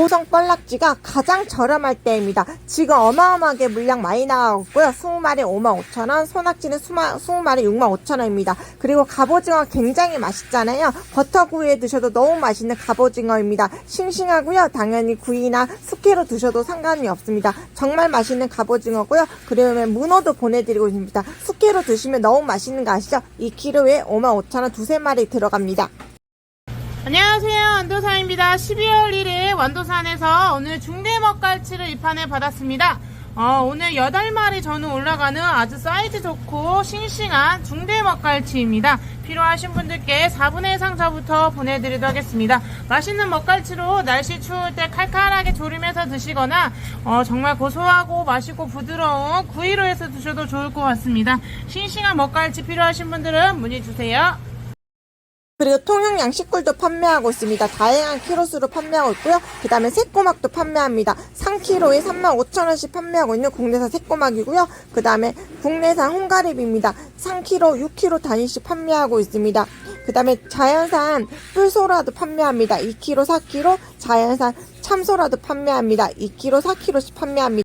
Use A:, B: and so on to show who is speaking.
A: 보성 뻘락지가 가장 저렴할 때입니다. 지금 어마어마하게 물량 많이 나가고 있고요. 20마리 55,000원, 소낙지는 20마리 65,000원입니다. 그리고 갑오징어 굉장히 맛있잖아요. 버터구이에 드셔도 너무 맛있는 갑오징어입니다. 싱싱하고요. 당연히 구이나 숙회로 드셔도 상관이 없습니다. 정말 맛있는 갑오징어고요. 그러면 문어도 보내드리고 있습니다. 숙회로 드시면 너무 맛있는 거 아시죠? 2kg에 55,000원 두세 마리 들어갑니다.
B: 안녕하세요. 완도사입니다. 12월 1일 완도산에서 오늘 중대먹 갈치를 입판을 받았습니다. 어, 오늘 8마리 전후 올라가는 아주 사이즈 좋고 싱싱한 중대먹 갈치입니다. 필요하신 분들께 4분의 1 상자부터 보내드리도록 하겠습니다. 맛있는 먹갈치로 날씨 추울 때 칼칼하게 조리면서 드시거나 어, 정말 고소하고 맛있고 부드러운 구이로 해서 드셔도 좋을 것 같습니다. 싱싱한 먹갈치 필요하신 분들은 문의 주세요.
A: 그리고 통영 양 식굴도 판매하고 있습니다. 다양한 키로수로 판매하고 있고요. 그 다음에 새꼬막도 판매합니다. 3kg에 35,000원씩 판매하고 있는 국내산 새꼬막이고요. 그 다음에 국내산 홍가리비입니다. 3kg, 6kg 단위씩 판매하고 있습니다. 그 다음에 자연산 뿔소라도 판매합니다. 2kg, 4kg, 자연산 참소라도 판매합니다. 2kg, 4kg씩 판매합니다.